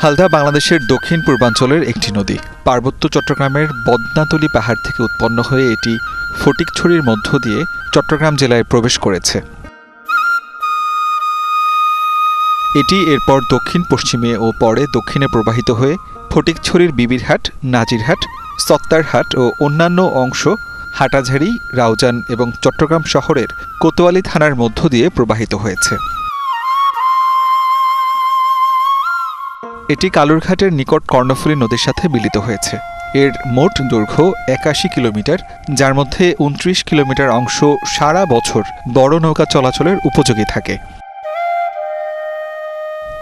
হালদা বাংলাদেশের দক্ষিণ পূর্বাঞ্চলের একটি নদী। পার্বত্য চট্টগ্রামের বদনাতলি পাহাড় থেকে উৎপন্ন হয়ে এটি ফটিকছড়ির মধ্য দিয়ে চট্টগ্রাম জেলায় প্রবেশ করেছে। এটি এরপর দক্ষিণ পশ্চিমে ও পরে দক্ষিণে প্রবাহিত হয়ে ফটিকছড়ির বিবিরহাট, নাজিরহাট, সত্তারহাট ও অন্যান্য অংশ হাটাঝাড়ি, রাউজান এবং চট্টগ্রাম শহরের কোতোয়ালি থানার মধ্য দিয়ে প্রবাহিত হয়েছে। এটি কালুরঘাটের নিকট কর্ণফুলী নদীর সাথে মিলিত হয়েছে। এর মোট দৈর্ঘ্য একাশি কিলোমিটার, যার মধ্যে উনত্রিশ কিলোমিটার অংশ সারা বছর বড় নৌকা চলাচলের উপযোগী থাকে।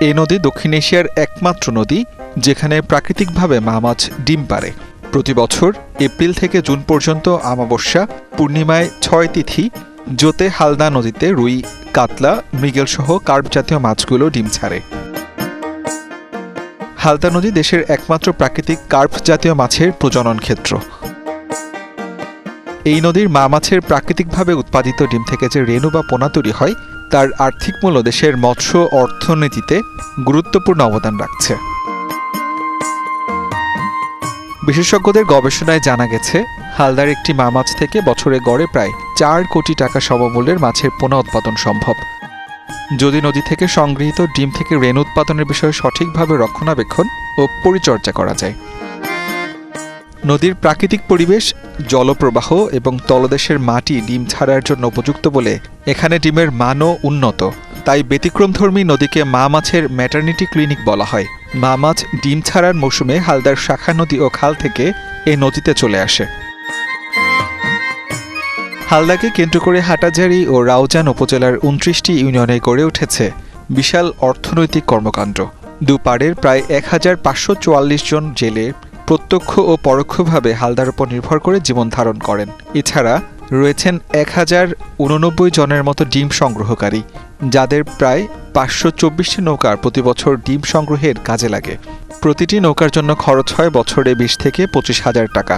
এই নদী দক্ষিণ এশিয়ার একমাত্র নদী, যেখানে প্রাকৃতিকভাবে মা মাছ ডিম পারে প্রতি বছর এপ্রিল থেকে জুন পর্যন্ত আমাবস্যা পূর্ণিমায় ছয় তিথি, জোতে হালদা নদীতে রুই, কাতলা, মৃগেলসহ কার্প জাতীয় মাছগুলো ডিম ছাড়ে। হালদা নদী দেশের একমাত্র প্রাকৃতিক কার্প জাতীয় মাছের প্রজনন ক্ষেত্র। এই নদীর মা মাছের প্রাকৃতিকভাবে উৎপাদিত ডিম থেকে যে রেণু বা পোনা তৈরি হয়, তার আর্থিক মূল্য দেশের মৎস্য অর্থনীতিতে গুরুত্বপূর্ণ অবদান রাখছে। বিশেষজ্ঞদের গবেষণায় জানা গেছে, হালদার একটি মা মাছ থেকে বছরে গড়ে প্রায় চার কোটি টাকা সমমূল্যের মাছের পোনা উৎপাদন সম্ভব। যদি নদী থেকে সংগৃহীত ডিম থেকে রেন উৎপাদনের বিষয়ে সঠিকভাবে রক্ষণাবেক্ষণ ও পরিচর্যা করা যায়। নদীর প্রাকৃতিক পরিবেশ, জলপ্রবাহ এবং তলদেশের মাটি ডিম ছাড়ার জন্য উপযুক্ত বলে এখানে ডিমের মানও উন্নত। তাই ব্যতিক্রমধর্মী নদীকে মা মাছের ম্যাটার্নিটি ক্লিনিক বলা হয়। মা মাছ ডিম ছাড়ার মৌসুমে হালদার শাখা নদী ও খাল থেকে এই নদীতে চলে আসে। হালদাকে কেন্দ্র করে হাটাজারি ও রাউজান উপজেলার উনত্রিশটি ইউনিয়নে গড়ে উঠেছে বিশাল অর্থনৈতিক কর্মকাণ্ড। দুপাড়ের প্রায় এক হাজার পাঁচশো চুয়াল্লিশ জন জেলে প্রত্যক্ষ ও পরোক্ষভাবে হালদার উপর নির্ভর করে জীবন ধারণ করেন। এছাড়া রয়েছেন এক হাজার উননব্বই জনের মতো ডিম সংগ্রহকারী, যাদের প্রায় পাঁচশো চব্বিশটি নৌকার প্রতি বছর ডিম সংগ্রহের কাজে লাগে। প্রতিটি নৌকার জন্য খরচ হয় বছরে বিশ থেকে পঁচিশ হাজার টাকা।